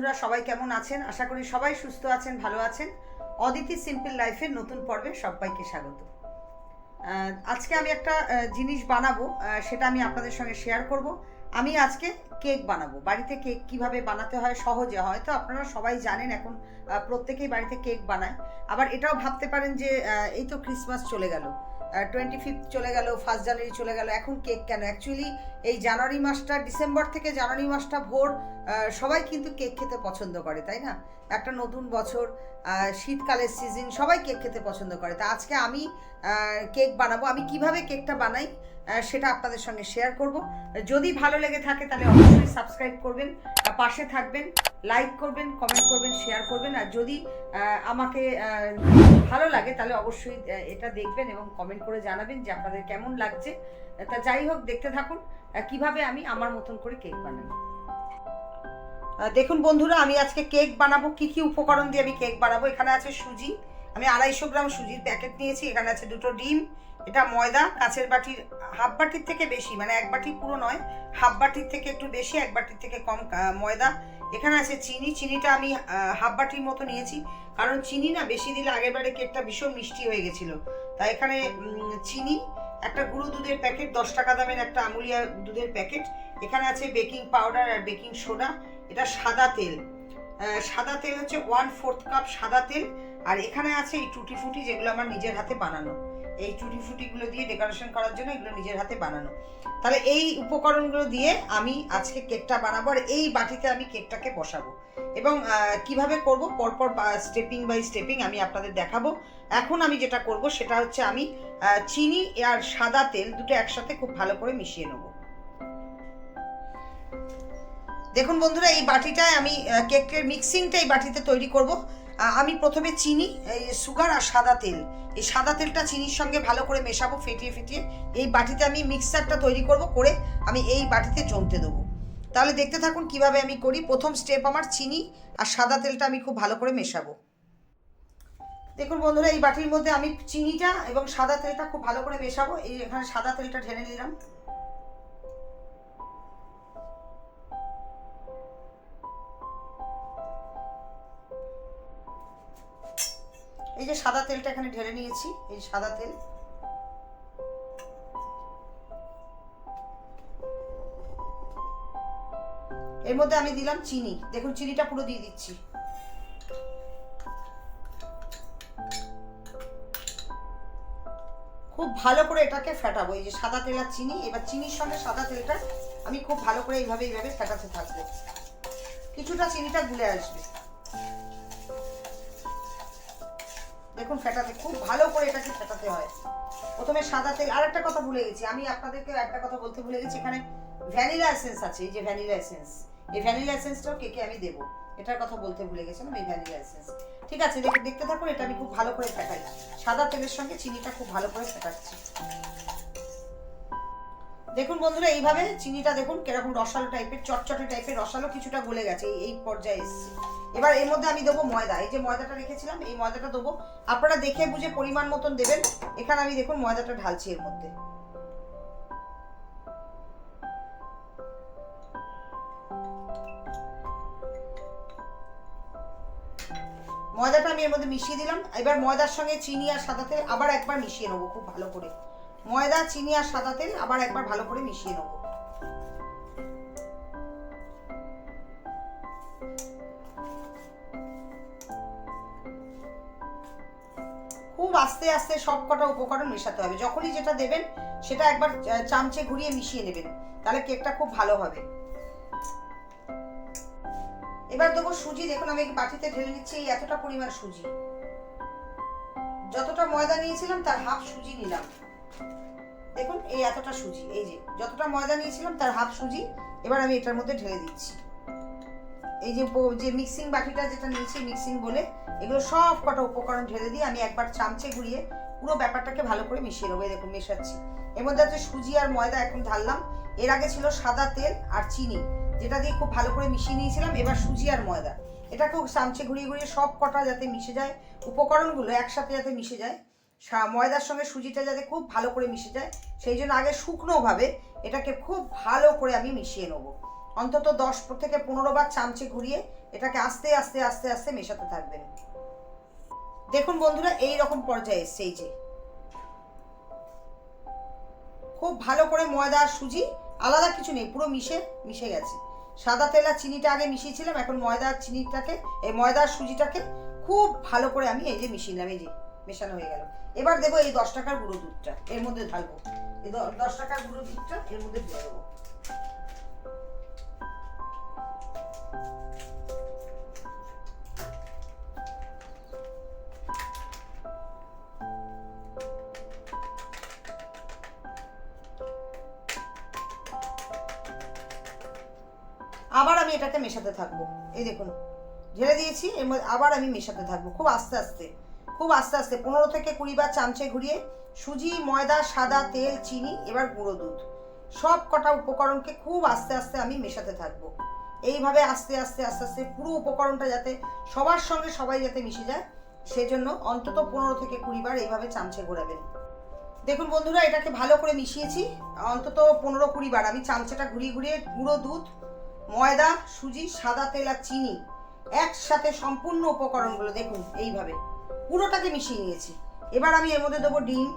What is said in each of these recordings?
বন্ধুরা, সবাই কেমন আছেন? আশা করি সবাই সুস্থ আছেন, ভালো আছেন। অদিতি সিম্পল লাইফের নতুন পর্বে সবাইকে স্বাগত। আজকে আমি একটা জিনিস বানাবো সেটা আমি আপনাদের সঙ্গে শেয়ার করব। আমি আজকে কেক বানাবো। বাড়িতে কেক কীভাবে বানাতে হয়, সহজে হয়তো আপনারা সবাই জানেন এখন প্রত্যেকেই বাড়িতে কেক বানায়। আবার এটাও ভাবতে পারেন যে এই তো ক্রিসমাস চলে গেল। টোয়েন্টি ফিফথ চলে গেল ফার্স্ট জানুয়ারি চলে গেল, এখন কেক কেন? অ্যাকচুয়ালি এই জানুয়ারি মাসটা ডিসেম্বর থেকে জানুয়ারি মাসটা ভোর সবাই কিন্তু কেক খেতে পছন্দ করে, তাই না? একটা নতুন বছর শীতকালের সিজন সবাই কেক খেতে পছন্দ করে। তা আজকে আমি কেক বানাবো। আমি কীভাবে কেকটা বানাই? সেটা আপনাদের সঙ্গে শেয়ার করব। যদি ভালো লেগে থাকে তাহলে অবশ্যই সাবস্ক্রাইব করবেন পাশে থাকবেন লাইক করবেন কমেন্ট করবেন শেয়ার করবেন। আর যদি আমাকে ভালো লাগে তাহলে অবশ্যই এটা দেখবেন এবং কমেন্ট করে জানাবেন যে আপনাদের কেমন লাগছে। তা যাই হোক, দেখতে থাকুন কীভাবে আমি আমার মতন করে কেক বানাই। দেখুন বন্ধুরা, আমি আজকে কেক বানাবো, কি কি উপকরণ দিয়ে আমি কেক বানাবো? এখানে আছে সুজি আমি আড়াইশো গ্রাম সুজির প্যাকেট নিয়েছি, এখানে আছে দুটো ডিম, এটা ময়দা, কাঁচের বাটির, হাফ বাটির থেকে বেশি মানে এক বাটি পুরো নয়, হাফ বাটির থেকে একটু বেশি, এক বাটির থেকে কম ময়দা। এখানে আছে চিনি, চিনিটা আমি হাফ বাটির মতো নিয়েছি, কারণ চিনি না বেশি দিলে আগের বারে কেকটা ভীষণ মিষ্টি হয়ে গেছিল। তাই এখানে চিনি, একটা গুঁড়ো দুধের প্যাকেট, দশ টাকা দামের একটা আমুলিয়া দুধের প্যাকেট, এখানে আছে বেকিং পাউডার আর বেকিং সোডা, এটা সাদা তেল। সাদা তেল হচ্ছে ওয়ান ফোর্থ কাপ সাদা তেল আর এখানে আছে এই টুটি ফুটি যেগুলো আমার নিজের হাতে বানানো। এই টুটি ফুটিগুলো দিয়ে ডেকোরেশন করার জন্য এগুলো নিজের হাতে বানানো। তাহলে এই উপকরণগুলো দিয়ে আমি আজকে কেকটা বানাবো আর এই বাটিতে আমি কেকটাকে বসাবো। এবং কীভাবে করব? পরপর স্টেপিং বাই স্টেপিং আমি আপনাদের দেখাবো। এখন আমি যেটা করব সেটা হচ্ছে আমি চিনি আর সাদা তেল দুটো একসাথে খুব ভালো করে মিশিয়ে নেব। দেখুন বন্ধুরা, এই বাটিটায় আমি কেকের মিক্সিংটা এই বাটিতে তৈরি করব। আমি প্রথমে চিনি, এই সুগার আর সাদা তেল। এই সাদা তেলটা চিনির সঙ্গে ভালো করে মেশাবো, ফেটিয়ে ফেটিয়ে। এই বাটিতে আমি মিক্সারটা তৈরি করব করে আমি এই বাটিতে জমতে দেবো। তাহলে দেখতে থাকুন কীভাবে আমি করি। প্রথম স্টেপ আমার চিনি আর সাদা তেলটা আমি খুব ভালো করে মেশাবো। দেখুন বন্ধুরা, এই বাটির মধ্যে আমি চিনিটা এবং সাদা তেলটা খুব ভালো করে মেশাবো। এই এখানে সাদা তেলটা ঢেলে নিলাম। এই যে সাদা তেলটা এখানে ঢেলে নিয়েছি, এই সাদা তেল। এর মধ্যে আমি দিলাম চিনি। দেখুন, চিনিটা পুরো দিয়ে দিচ্ছি। খুব ভালো করে এটাকে ফেটাবো, এই যে সাদা তেল আর চিনি। এবার চিনির সঙ্গে সাদা তেলটা আমি খুব ভালো করে এইভাবে এইভাবে ফেটাতে থাকব। কিছুটা চিনিটা গুলে আসবে। দেখুন ফেটাতে, খুব ভালো করে এটাকে ফেটাতে হয়। প্রথমে সাদা তেল আর একটা কথা ভুলে গেছি, আমি আপনাদেরকে একটা কথা বলতে ভুলে গেছি, এখানে ভ্যানিলা এসেন্স আছে, এই যে ভ্যানিলা এসেন্স। এই ভ্যানিলা এসেন্সটাও কেকে আমি দেবো? এটার কথা বলতে ভুলে গেছিলাম, এই ভ্যানিলা এসেন্স। ঠিক আছে, দেখে, দেখতে থাকুন, এটা আমি খুব ভালো করে ফেটাই। সাদা তেলের সঙ্গে চিনিটা খুব ভালো করে ফেটাচ্ছি। দেখুন বন্ধুরা, এইভাবে চিনিটা দেখুন, কীরকম রসালো টাইপের চটচটে টাইপের রসালো কিছুটা গলে গেছে এই পর্যায়ে এসছে। এবার এর মধ্যে আমি দেবো ময়দা। এই যে ময়দাটা রেখেছিলাম, এই ময়দাটা দেবো। আপনারা দেখে বুঝে পরিমাণ মতন দেবেন। এখানে আমি দেখুন ময়দাটা ঢালছি এর মধ্যে। ময়দাটা আমি এর মধ্যে মিশিয়ে দিলাম। এবার ময়দার সঙ্গে চিনি আর সাদা তেল আবার একবার মিশিয়ে নেব খুব ভালো করে। ময়দা, চিনি আর সাদা তেল আবার একবার ভালো করে মিশিয়ে নেব। আস্তে আস্তে সব কটা উপকরণ মেশাতে হবে। যখনই যেটা দেবেন, সেটা একবার চামচে ঘুরিয়ে মিশিয়ে নেবেন। তাহলে কেকটা খুব ভালো হবে। এবার দেবো সুজি। দেখুন, আমি বাটিতে ঢেলে নিচ্ছি এই এতটা পরিমাণ সুজি। যতটা ময়দা নিয়েছিলাম, তার হাফ সুজি নিলাম। দেখুন, এই এতটা সুজি। এই যে, যতটা ময়দা নিয়েছিলাম, তার হাফ সুজি। এবার আমি এটার মধ্যে ঢেলে দিচ্ছি। এই যে যে মিক্সিং বাটিটা যেটা নিয়েছি মিক্সিং বলে, এগুলো সব কটা উপকরণ ঢেলে দিয়ে আমি একবার চামচে ঘুরিয়ে পুরো ব্যাপারটাকে ভালো করে মিশিয়ে নেব দেখুন, মেশাচ্ছি। এর মধ্যে আছে সুজি আর ময়দা এখন ঢাললাম। এর আগে ছিল সাদা তেল আর চিনি, যেটা দিয়ে খুব ভালো করে মিশিয়ে নিয়েছিলাম, এবার সুজি আর ময়দা। এটাকেও চামচে ঘুরিয়ে ঘুরিয়ে সব কটা যাতে মিশে যায়, উপকরণগুলো একসাথে যাতে মিশে যায় ময়দার সঙ্গে সুজিটা যাতে খুব ভালো করে মিশে যায়, সেই জন্য আগে শুকনোভাবে এটাকে খুব ভালো করে আমি মিশিয়ে নেব। অন্তত দশ থেকে পনেরো বার চামচে ঘুরিয়ে এটাকে আস্তে আস্তে আস্তে আস্তে মেশাতে থাকবেন। দেখুন বন্ধুরা এই রকম পর্যায়ে এসছে এই যে। খুব ভালো করে ময়দা আর সুজি, আলাদা কিছু নেই, পুরো মিশে মিশে গেছে। সাদা তেল আর চিনিটা আগে মিশিয়েছিলাম, এখন ময়দা আর চিনিটাকে, এই ময়দা আর সুজিটাকে খুব ভালো করে আমি এই যে মিশিয়ে নিলাম এই যে মেশানো হয়ে গেল। এবার দেবো এই দশ টাকার গুঁড়ো দুধটা, এর মধ্যে ঢালবো। এই দশ টাকার গুঁড়ো দুধটা এর মধ্যে দিয়ে দেবো। আবার আমি এটাকে মেশাতে থাকব। এই দেখুন, ঢেলে দিয়েছি, এর মধ্যে আবার আমি মেশাতে থাকব, খুব আস্তে আস্তে, খুব আস্তে আস্তে, পনেরো থেকে কুড়ি বার চামচে ঘুরিয়ে সুজি, ময়দা, সাদা তেল, চিনি, এবার গুঁড়ো দুধ। সব কটা উপকরণকে খুব আস্তে আস্তে আমি মেশাতে থাকব। এইভাবে আস্তে আস্তে আস্তে আস্তে পুরো উপকরণটা যাতে সবার সঙ্গে সবাই যাতে মিশে যায়, সেজন্য অন্তত পনেরো থেকে কুড়ি বার এইভাবে চামচে ঘোরাবেন। দেখুন বন্ধুরা, এটাকে ভালো করে মিশিয়েছি, অন্তত পনেরো কুড়ি বার। আমি চামচেটা ঘুরিয়ে ঘুরিয়ে গুঁড়ো দুধ ময়দা, সুজি, সাদা তেল আর চিনি একসাথে সম্পূর্ণ উপকরণগুলো দেখুন এইভাবে। পুরোটাকে মিশিয়ে নিয়েছি। এবার আমি এর মধ্যে দেবো ডিম।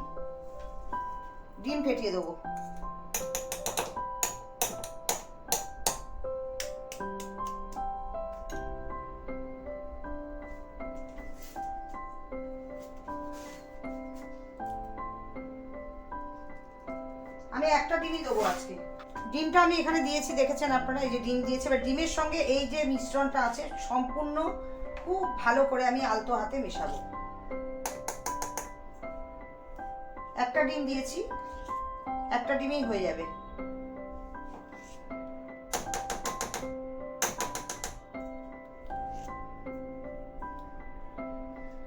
ডিম ফেটিয়ে দেবো। আমি এখানে দিয়েছি, দেখেছেন আপনারা, এই যে ডিম দিয়েছি। এবার ডিমের সঙ্গে এই যে মিশ্রণটা আছে, সম্পূর্ণ খুব ভালো করে আমি আলতো হাতে মেশাবো। একটা ডিম দিয়েছি, একটা ডিমেই হয়ে যাবে।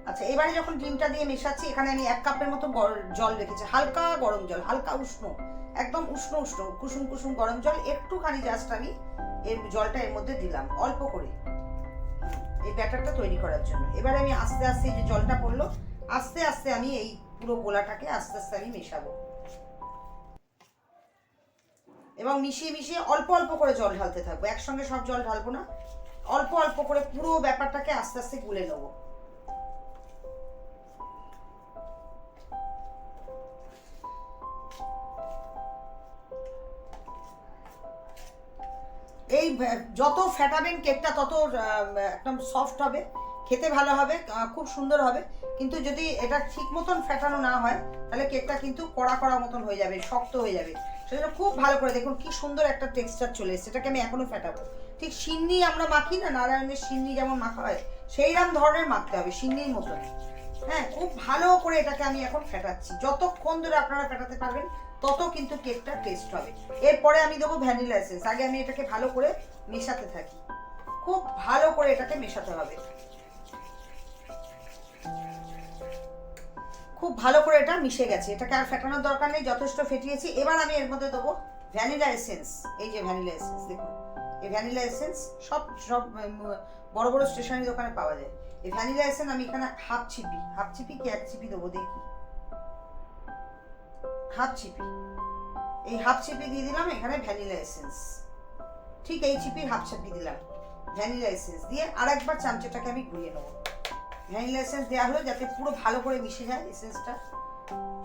আচ্ছা এবারে যখন ডিমটা দিয়ে মেশাচ্ছি, এখানে আমি এক কাপের মতো জল রেখেছি, হালকা গরম জল, হালকা উষ্ণ। একদম উষ্ণ উষ্ণ, কুসুম কুসুম গরম জল, একটুখানি জাস্ট আমি এর জলটা এর মধ্যে দিলাম, অল্প করে। এই ব্যাটারটা তৈরি করার জন্য। এবারে আমি আস্তে আস্তে যে জলটা পড়ল, আস্তে আস্তে আমি এই পুরো গোলাটাকে আস্তে আস্তে আমি মেশাবো। এবং মিশিয়ে মিশিয়ে অল্প অল্প করে জল ঢালতে থাকব। একসঙ্গে সব জল ঢালবো না, অল্প অল্প করে পুরো ব্যাপারটাকে আস্তে আস্তে গুলে নেব। যত ফ্যাটাবেন কেকটা, তত একদম সফট হবে, খেতে ভালো হবে খুব সুন্দর হবে। কিন্তু যদি এটা ঠিক মতন ফ্যাটানো না হয়, তাহলে কেকটা কিন্তু কড়া কড়া মতন হয়ে যাবে, শক্ত হয়ে যাবে। সেজন্য খুব ভালো করে দেখুন কি সুন্দর একটা টেক্সচার চলে এসেছে। এটাকে আমি এখনও ফ্যাটাবো। ঠিক সিন্নি আমরা মাখি না, নারায়ণের সিন্নি যেমন মাখা হয় সেইরকম ধরনের মাখতে হবে সিন্নির মতন। হ্যাঁ খুব ভালো করে এটাকে আমি এখন ফেটাচ্ছি যতক্ষণ ধরে আপনারা ফেটাতে পারবেন তত কিন্তু কেকটা টেস্ট হবে। এরপরে আমি দেবো ভ্যানিলা এসেন্স আগে আমি এটাকে ভালো করে মেশাতে থাকি। খুব ভালো করে এটাকে মেশাতে হবে। খুব ভালো করে এটা মিশে গেছে। এটাকে আর ফেটানোর দরকার নেই, যথেষ্ট ফেটিয়েছি। এবার আমি এর মধ্যে দেবো ভ্যানিলা এসেন্স এই যে ভ্যানিলা এসেন্স দেখুন। এই ভ্যানিলা এসেন্স সব সব বড় বড় স্টেশনারি দোকানে পাওয়া যায়। এই ভ্যানিলা এসেন্স আমি এখানে হাফ চিপি হাফ চিপি কি এক চিপি দেবো দেখি। হাফ চিপি। এই হাফ চিপি দিয়ে দিলাম এখানে ভ্যানিলা এসেন্স। ঠিক এই চিপির হাফ চিপি দিলাম। ভ্যানিলা এসেন্স দিয়ে আর একবার চামচটাকে আমি ঘুরিয়ে নেব। ভ্যানিলা এসেন্স দেওয়া হলো যাতে পুরো ভালো করে মিশে যায় এসেন্সটা।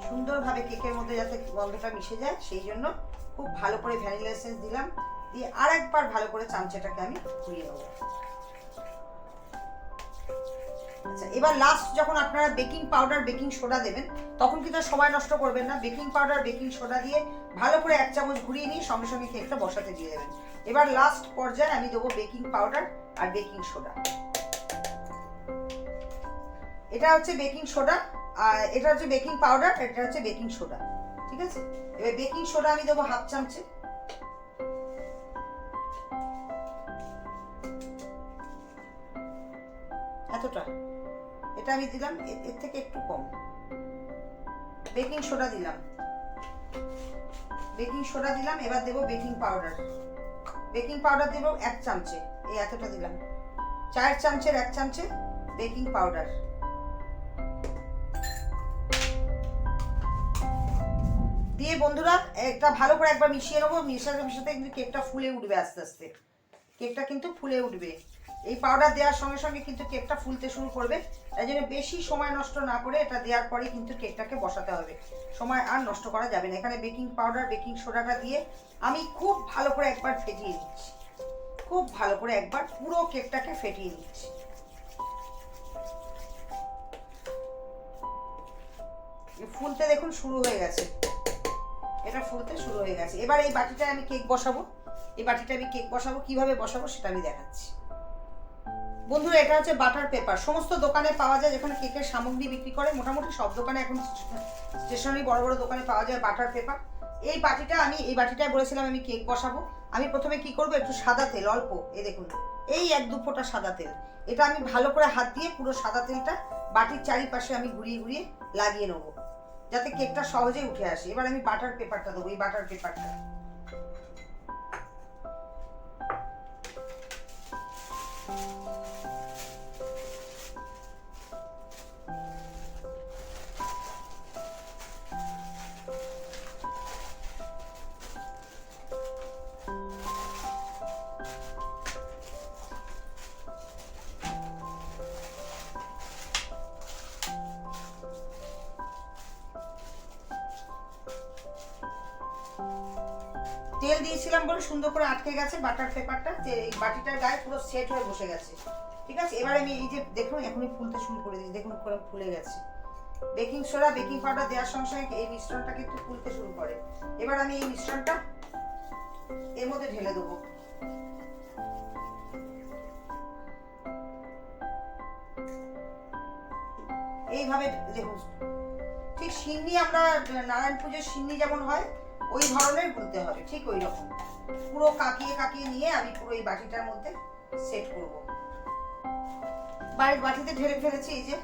সুন্দরভাবে কেকের মধ্যে যাতে গন্ধটা মিশে যায়, সেই জন্য খুব ভালো করে ভ্যানিলা এসেন্স দিলাম। দিয়ে আর একবার ভালো করে চামচাটাকে আমি ঘুরিয়ে নেব। আচ্ছা এবার লাস্ট যখন আপনারা বেকিং পাউডার বেকিং সোডা দেবেন, তখন কিন্তু সময় নষ্ট করবেন না। বেকিং পাউডার বেকিং সোডা দিয়ে ভালো করে এক চামচ ঘুরিয়ে নিয়ে সঙ্গে সঙ্গে কেকটা বসাতে দিয়ে দেবেন। এবার লাস্ট পর্যায়ে আমি দেবো বেকিং পাউডার আর বেকিং সোডা এটা হচ্ছে বেকিং সোডা আর এটা হচ্ছে বেকিং পাউডার এটা হচ্ছে বেকিং সোডা ঠিক আছে? এবার বেকিং সোডা আমি দেবো হাফ চামচে। এটা আমি দিলাম এর থেকে একটু কম। বেকিং সোডা দিলাম। বেকিং সোডা দিলাম, এবার দেবো বেকিং পাউডার। বেকিং পাউডার দেবো এক চামচে, এই এতটা দিলাম। চার চামচের এক চামচে বেকিং পাউডার। দিয়ে বন্ধুরা, একটা ভালো করে একবার মিশিয়ে নেব, মিশাতে মিশাতে কিন্তু কেকটা ফুলে উঠবে আস্তে আস্তে। কেকটা কিন্তু ফুলে উঠবে। এই পাউডার দেওয়ার সঙ্গে সঙ্গে কিন্তু কেকটা ফুলতে শুরু করবে। তাই জন্য বেশি সময় নষ্ট না করে এটা দেওয়ার পরে কিন্তু কেকটাকে বসাতে হবে। সময় আর নষ্ট করা যাবে না। এখানে বেকিং পাউডার বেকিং সোডাটা দিয়ে আমি খুব ভালো করে একবার ফেটিয়ে নিচ্ছি। খুব ভালো করে একবার পুরো কেকটাকে ফেটিয়ে নিচ্ছি। এ ফুলতে দেখুন শুরু হয়ে গেছে। এটা ফুলতে শুরু হয়ে গেছে। এবার এই বাটিটায় আমি কেক বসাবো। এই বাটিটা আমি কেক বসাবো। কীভাবে বসাবো সেটা আমি দেখাচ্ছি। বন্ধুরা এটা হচ্ছে বাটার পেপার সমস্ত দোকানে পাওয়া যায় যেখানে কেকের সামগ্রী বিক্রি করে। মোটামুটি সব দোকানে এখন স্টেশনারি বড় বড় দোকানে পাওয়া যায় বাটার পেপার এই বাটিটা আমি, এই বাটিটায় বলেছিলাম আমি কেক বসাবো। আমি প্রথমে কি করব, একটু সাদা তেল, অল্প, এই দেখুন। এই এক দু ফোঁটা সাদা তেল। এটা আমি ভালো করে হাত দিয়ে পুরো সাদা তেলটা বাটির চারিপাশে আমি ঘুরিয়ে ঘুরিয়ে লাগিয়ে নেব। যাতে কেকটা সহজে উঠে আসে। এবার আমি বাটার পেপারটা দেবো, এই বাটার পেপারটা তেল দিয়েছিলাম বলে সুন্দর করে আটকে গেছে বাটার পেপারটা, যে এই বাটিটার গায়ে পুরো সেট হয়ে বসে গেছে। ঠিক আছে? এবার আমি এই যে দেখুন, এখনই ফুলতে শুরু করে দিয়েছি। দেখুন করে ফুলে গেছে। বেকিং সোডা, বেকিং পাউডার দেওয়ার সঙ্গে সঙ্গে এই মিশ্রণটা কিন্তু ফুলতে শুরু করে। এবার আমি এই মিশ্রণটা এর মধ্যে ঢেলে দেবো। এইভাবে দেখুন। ঠিক সিন্নি আমরা নারায়ণ পুজোর সিন্নি যেমন হয় ওই ধরনের গুলতে হবে, ঠিক ওই রকম। পুরো কাকিয়ে কাকিয়ে নিয়ে আমি পুরো এই বাটিটার মধ্যে সেট করব। বাড়ির বাটিতে ঢেলে ফেলেছি এই যে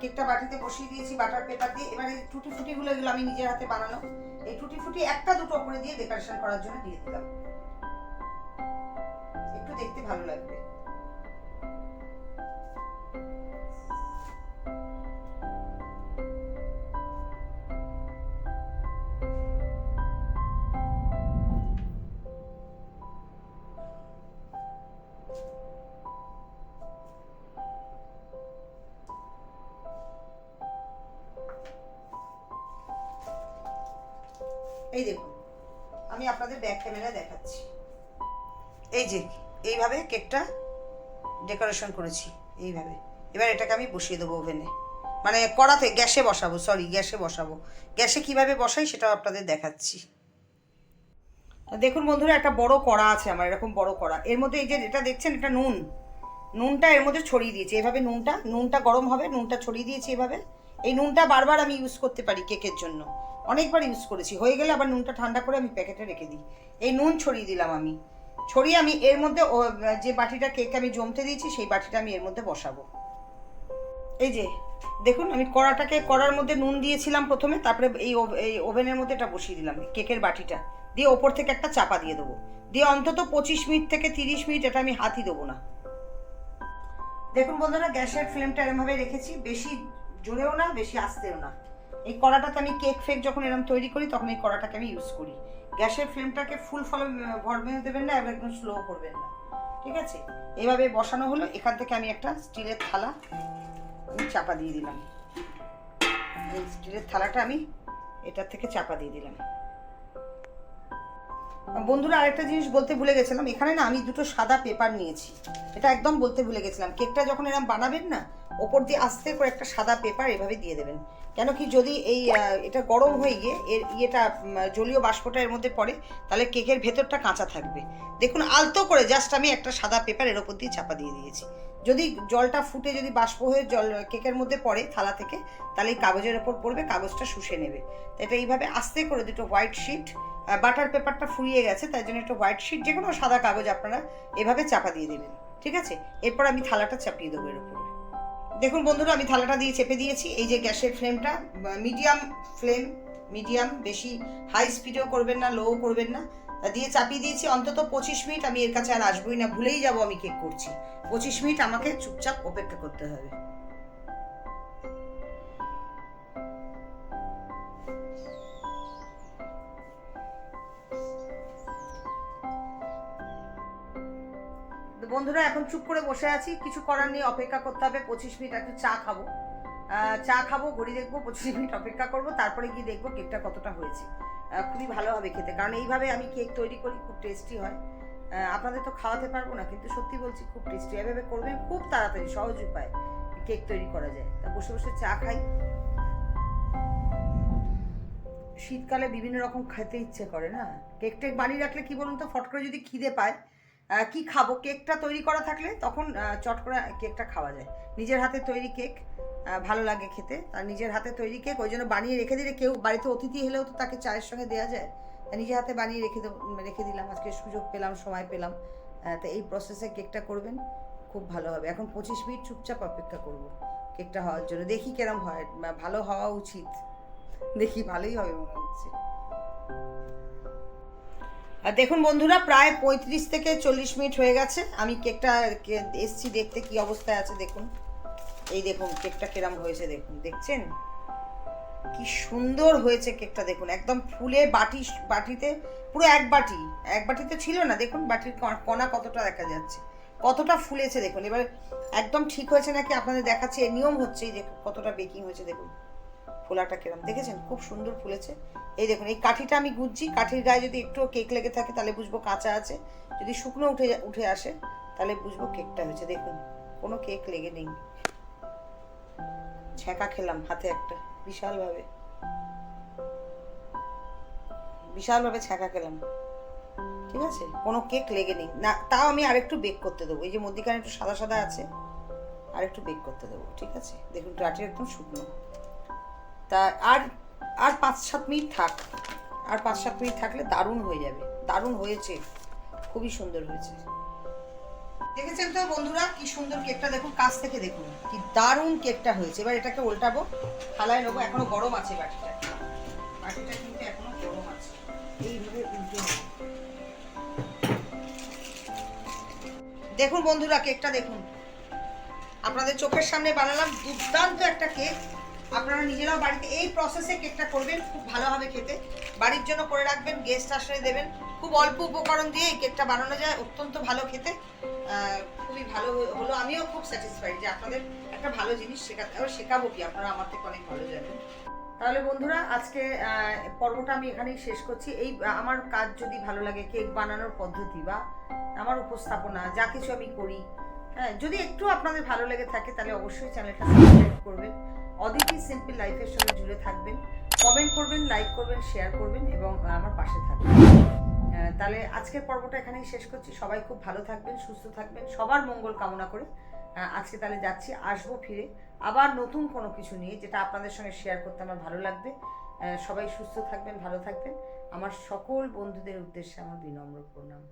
কেকটা বাটিতে বসিয়ে দিয়েছি, বাটার পেপার দিয়ে। এবারে টুটি ফুটি গুলো এগুলো আমি নিজের হাতে বানানো। এই টুটি ফুটি একটা দুটো করে দিয়ে ডেকোরেশন করার জন্য দিয়ে দিলাম। একটু দেখতে ভালো লাগবে। এই দেখুন, আমি আপনাদের ব্যাক ক্যামেরায় দেখাচ্ছি। এই যে, এইভাবে কেকটা ডেকোরেশন করেছি, এইভাবে। এবার এটাকে আমি বসিয়ে দেবো ওভেনে মানে কড়াতে গ্যাসে বসাবো সরি গ্যাসে বসাবো। গ্যাসে কীভাবে বসাই সেটাও আপনাদের দেখাচ্ছি। দেখুন বন্ধুরা, একটা বড় কড়া আছে আমার, এরকম বড় কড়া। এর মধ্যে এই যে এটা দেখছেন, এটা নুন। নুনটা এর মধ্যে ছড়িয়ে দিয়েছি, এভাবে নুনটা নুনটা গরম হবে, নুনটা ছড়িয়ে দিয়েছি এভাবে। এই নুনটা বারবার আমি ইউজ করতে পারি কেকের জন্য। অনেকবার ইউজ করেছি। হয়ে গেলে আবার নুনটা ঠান্ডা করে আমি প্যাকেটে রেখে দিই। এই নুন ছড়িয়ে দিলাম আমি। ছড়িয়ে আমি এর মধ্যে যে বাটিটা কেক আমি জমতে দিয়েছি, সেই বাটিটা আমি এর মধ্যে বসাবো। এই যে, দেখুন আমি কড়াটাকে, কড়ার মধ্যে নুন দিয়েছিলাম প্রথমে, তারপরে এই এই ওভেনের মধ্যে এটা বসিয়ে দিলাম কেকের বাটিটা। দিয়ে ওপর থেকে একটা চাপা দিয়ে দেবো। দিয়ে অন্তত পঁচিশ মিনিট থেকে তিরিশ মিনিট এটা আমি হাতই দেবো না। দেখুন বন্ধুরা, গ্যাসের ফ্লেমটা এরমভাবে রেখেছি, বেশি জোরেও না, বেশি আস্তেও না। এই কড়াটাতে আমি কেক ফেক যখন এরকম তৈরি করি, তখন এই কড়াটাকে আমি ইউজ করি। গ্যাসের ফ্লেমটাকে ফুল ফল ভরবে দেবেন না এবার একদম স্লো করবেন না। ঠিক আছে? এভাবে বসানো হলো, এখান থেকে আমি একটা স্টিলের থালা আমি চাপা দিয়ে দিলাম। এই স্টিলের থালাটা আমি এটার থেকে চাপা দিয়ে দিলাম। বন্ধুরা, আরেকটা জিনিস বলতে ভুলে গেছিলাম। এখানে না আমি দুটো সাদা পেপার নিয়েছি। এটা একদম বলতে ভুলে গেছিলাম। কেকটা যখন এরকম বানাবেন না ওপর দিয়ে আস্তে করে একটা সাদা পেপার এভাবে দিয়ে দেবেন। কেন কি যদি এই এটা গরম হয়ে গিয়ে এর ইয়েটা জলীয় বাষ্পটা এর মধ্যে পড়ে, তাহলে কেকের ভেতরটা কাঁচা থাকবে। দেখুন, আলতো করে জাস্ট আমি একটা সাদা পেপার এর ওপর দিয়ে চাপা দিয়ে দিয়েছি। যদি জলটা ফুটে যদি বাষ্প হয়ে জল, কেকের মধ্যে পড়ে থালা থেকে, তাহলে এই কাগজের ওপর পড়বে, কাগজটা শুষে নেবে। তো এটা এইভাবে আস্তে করে দুটো হোয়াইট শিট বাটার পেপারটা ফুরিয়ে গেছে, তাই জন্য একটা হোয়াইট শিট যে কোনো সাদা কাগজ আপনারা এভাবে চাপা দিয়ে দেবেন। ঠিক আছে? এরপর আমি থালাটা চাপিয়ে দেবো এর উপরে। দেখুন বন্ধুরা, আমি থালাটা দিয়ে চেপে দিয়েছি। এই যে গ্যাসের ফ্লেমটা মিডিয়াম ফ্লেম, মিডিয়াম, বেশি হাই স্পিডেও করবেন না লোও করবেন না। দিয়ে চাপিয়ে দিয়েছি অন্তত পঁচিশ মিনিট। আমি এর কাছে আর আসবোই না, ভুলেই যাব, আমি কেক করছি। পঁচিশ মিনিট আমাকে চুপচাপ অপেক্ষা করতে হবে। বন্ধুরা, এখন চুপ করে বসে আছি। কিছু করার নেই, অপেক্ষা করতে হবে। পঁচিশ মিনিট একটু চা খাব। চা খাব, ঘড়ি দেখব, পঁচিশ মিনিট অপেক্ষা করব, তারপরে গিয়ে দেখব কেকটা কতটা হয়েছে। খুবই ভালো হবে খেতে। কারণ এইভাবে আমি কেক তৈরি করি, খুব টেস্টি হয়। আপনাদের তো খাওয়াতে পারব না, কিন্তু সত্যি বলছি, খুব টেস্টি এভাবে করবেন খুব তাড়াতাড়ি, সহজ উপায় কেক তৈরি করা যায়। তা বসে বসে চা খাই। শীতকালে বিভিন্ন রকম খেতে ইচ্ছে করে না। কেক টেক বানিয়ে রাখলে কি বলুন তো, ফট করে যদি খিদে পায় কি খাব? কেকটা তৈরি করা থাকলে তখন চট করে কেকটা খাওয়া যায়। নিজের হাতে তৈরি কেক ভালো লাগে খেতে। আর নিজের হাতে তৈরি কেক, ওই জন্য বানিয়ে রেখে দিলে কেউ, বাড়িতে অতিথি হলেও তো তাকে চায়ের সঙ্গে দেওয়া যায়। নিজের হাতে বানিয়ে রেখে রেখে দিলাম, আজকে সুযোগ পেলাম, সময় পেলাম। তো এই প্রসেসে কেকটা করবেন, খুব ভালো হবে। এখন পঁচিশ মিনিট চুপচাপ অপেক্ষা করব কেকটা হওয়ার জন্য। দেখি কেরম হয় ভালো হওয়া উচিত। দেখি ভালোই হবে মনে হচ্ছে। আর দেখুন বন্ধুরা, প্রায় পঁয়ত্রিশ থেকে চল্লিশ মিনিট হয়ে গেছে। আমি কেকটা এসছি দেখতে, কি অবস্থায় আছে দেখুন। এই দেখুন, কেকটা কিরম হয়েছে দেখুন, দেখছেন? কি সুন্দর হয়েছে কেকটা দেখুন, একদম ফুলে বাটি, বাটিতে, পুরো এক বাটি, এক বাটিতে ছিল না দেখুন, বাটির কণা কতটা দেখা যাচ্ছে। কতটা ফুলেছে দেখুন, এবার একদম ঠিক হয়েছে নাকি আপনাদের দেখাচ্ছে নিয়ম হচ্ছে যে কতটা বেকিং হয়েছে দেখুন। ফোলাটা কিরম। দেখেছেন? খুব সুন্দর ফুলেছে। এই দেখুন, এই কাঠিটা আমি গুজছি। কাঠির গায়ে যদি একটু কেক লেগে থাকে, তাহলে বুঝব কাঁচা আছে। যদি শুকনো উঠে উঠে আসে, তাহলে বুঝব কেকটা হয়েছে। দেখুন, কোনো কেক লেগে নেই। ছ্যাঁকা খেলাম হাতে একটা। বিশালভাবে। বিশালভাবে ছ্যাঁকা খেলাম। ঠিক আছে? কোনো কেক লেগে নেই। না, তাও আমি আরেকটু বেক করতে দেবো। এই যে মধ্যিখানে একটু সাদা সাদা আছে, আরেকটু বেক করতে দেবো। ঠিক আছে? দেখুন কাঠি একদম শুকনো। তা আর আর পাঁচ সাত মিনিট থাক। আর পাঁচ সাত মিনিট থাকলে দারুণ হয়ে যাবে। দারুণ হয়েছে। খুবই সুন্দর হয়েছে। দেখেছেন তো বন্ধুরা, কি সুন্দর কেকটা দেখুন, কাছ থেকে দেখুন। কি দারুণ কেকটা হয়েছে। এবার এটাকে উল্টাবো, থালায় নেব। এখনও গরম আছে বাটিটা। বাটিটা কিন্তু এখনও গরম আছে। এইভাবে উল্টে দেখুন বন্ধুরা, কেকটা দেখুন। আপনাদের চোখের সামনে বানালাম দুর্দান্ত একটা কেক। আপনারা নিজেরাও বাড়িতে এই প্রসেসে কেকটা করবেন, খুব ভালো হবে খেতে। বাড়ির জন্য করে রাখবেন গেস্ট আসলে দেবেন। খুব অল্প উপকরণ দিয়ে এই কেকটা বানানো যায়, অত্যন্ত ভালো খেতে। খুবই ভালো হলো। আমিও খুব স্যাটিসফাইড যে আপনাদের একটা ভালো জিনিস শেখাতে আবার শেখাবো কি? আপনারা আমার থেকে অনেক ভালো জানেন। তাহলে বন্ধুরা, আজকে পর্বটা আমি এখানেই শেষ করছি। এই আমার কাজ যদি ভালো লাগে কেক বানানোর পদ্ধতি বা আমার উপস্থাপনা, যা কিছু আমি করি হ্যাঁ যদি একটু আপনাদের ভালো লেগে থাকে তাহলে অবশ্যই চ্যানেলটা সাবস্ক্রাইব করবেন। অদিতি সিম্পল লাইফের সঙ্গে জুড়ে থাকবেন। কমেন্ট করবেন লাইক করবেন শেয়ার করবেন এবং আমার পাশে থাকবেন। তাহলে আজকের পর্বটা এখানেই শেষ করছি। সবাই খুব ভালো থাকবেন সুস্থ থাকবেন। সবার মঙ্গল কামনা করে আজকে তাহলে যাচ্ছি আসব ফিরে। আবার নতুন কোনো কিছু নিয়ে যেটা আপনাদের সঙ্গে শেয়ার করতে আমার ভালো লাগবে। সবাই সুস্থ থাকবেন ভালো থাকবেন। আমার সকল বন্ধুদের উদ্দেশ্যে আমার বিনম্র প্রণাম।